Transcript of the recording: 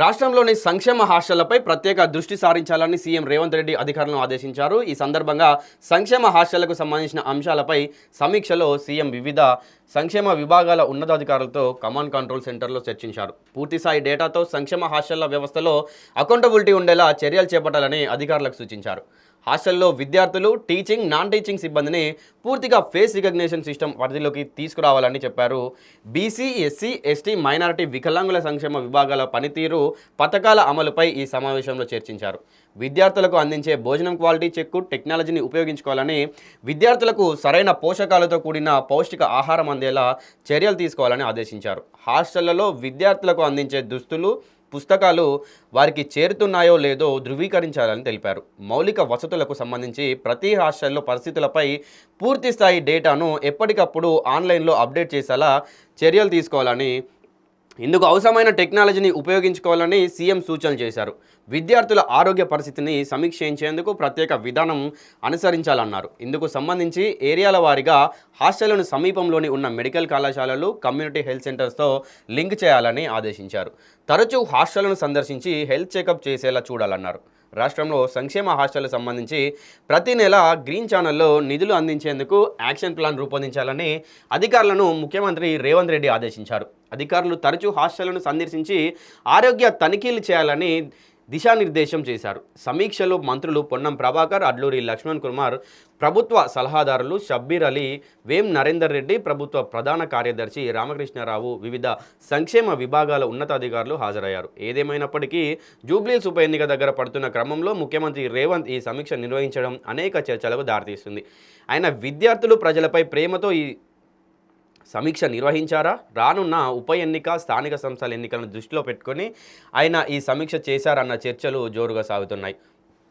రాష్ట్రంలోని సంక్షేమ హాస్టళ్ళపై ప్రత్యేక దృష్టి సారించాలని సీఎం రేవంత్ రెడ్డి అధికారులను ఆదేశించారు. ఈ సందర్భంగా సంక్షేమ హాస్టళ్ళకు సంబంధించిన అంశాలపై సమీక్షలో సీఎం వివిధ సంక్షేమ విభాగాల ఉన్నతాధికారులతో కమాండ్ కంట్రోల్ సెంటర్లో చర్చించారు. పూర్తిస్థాయి డేటాతో సంక్షేమ హాస్టళ్ళ వ్యవస్థలో అకౌంటబిలిటీ ఉండేలా చర్యలు చేపట్టాలని అధికారులకు సూచించారు. హాస్టల్లో విద్యార్థులు టీచింగ్ నాన్ టీచింగ్ సిబ్బందిని పూర్తిగా ఫేస్ రికగ్నేషన్ సిస్టమ్ పరిధిలోకి తీసుకురావాలని చెప్పారు. బీసీ ఎస్సీ ఎస్టీ మైనారిటీ వికలాంగుల సంక్షేమ విభాగాల పనితీరు పథకాల అమలుపై ఈ సమావేశంలో చర్చించారు. విద్యార్థులకు అందించే భోజనం క్వాలిటీ చెక్కు టెక్నాలజీని ఉపయోగించుకోవాలని విద్యార్థులకు సరైన పోషకాలతో కూడిన పౌష్టిక ఆహారం అందేలా చర్యలు తీసుకోవాలని ఆదేశించారు. హాస్టళ్ళలో విద్యార్థులకు అందించే దుస్తులు పుస్తకాలు వారికి చేరుతున్నాయో లేదో ధృవీకరించాలని తెలిపారు. మౌలిక వసతులకు సంబంధించి ప్రతి హాస్టల్లో పరిస్థితులపై పూర్తిస్థాయి డేటాను ఎప్పటికప్పుడు ఆన్లైన్లో అప్డేట్ చేసేలా చర్యలు తీసుకోవాలని ఇందుకు అవసరమైన టెక్నాలజీని ఉపయోగించుకోవాలని సీఎం సూచనలు చేశారు. విద్యార్థుల ఆరోగ్య పరిస్థితిని సమీక్షించేందుకు ప్రత్యేక విధానం అనుసరించాలన్నారు. ఇందుకు సంబంధించి ఏరియాల వారీగా హాస్టళ్ళను సమీపంలోని ఉన్న మెడికల్ కళాశాలలు కమ్యూనిటీ హెల్త్ సెంటర్స్తో లింక్ చేయాలని ఆదేశించారు. తరచూ హాస్టళ్ళను సందర్శించి హెల్త్ చెకప్ చేసేలా చూడాలన్నారు. రాష్ట్రంలో సంక్షేమ హాస్టళ్ళకు సంబంధించి ప్రతి నెల గ్రీన్ ఛానల్లో నిధులు అందించేందుకు యాక్షన్ ప్లాన్ రూపొందించాలని అధికారులను ముఖ్యమంత్రి రేవంత్ రెడ్డి ఆదేశించారు. అధికారులు తరచూ హాస్టళ్ళను సందర్శించి ఆరోగ్య తనిఖీలు చేయాలని దిశానిర్దేశం చేశారు. సమీక్షలో మంత్రులు పొన్నం ప్రభాకర్ అడ్లూరి లక్ష్మణ్ కుమార్ ప్రభుత్వ సలహాదారులు షబ్బీర్ అలీ వేం నరేందర్ రెడ్డి ప్రభుత్వ ప్రధాన కార్యదర్శి రామకృష్ణారావు వివిధ సంక్షేమ విభాగాల ఉన్నతాధికారులు హాజరయ్యారు. ఏదేమైనప్పటికీ జూబ్లీస్ ఉప ఎన్నిక దగ్గర పడుతున్న క్రమంలో ముఖ్యమంత్రి రేవంత్ ఈ సమీక్ష నిర్వహించడం అనేక చర్చలకు దారితీస్తుంది. ఆయన విద్యార్థులు ప్రజలపై ప్రేమతో ఈ సమీక్ష నిర్వహించారా? రానున్న ఉప ఎన్నిక స్థానిక సంస్థల ఎన్నికలను దృష్టిలో పెట్టుకొని ఆయన ఈ సమీక్ష చేశారన్న చర్చలు జోరుగా సాగుతున్నాయి.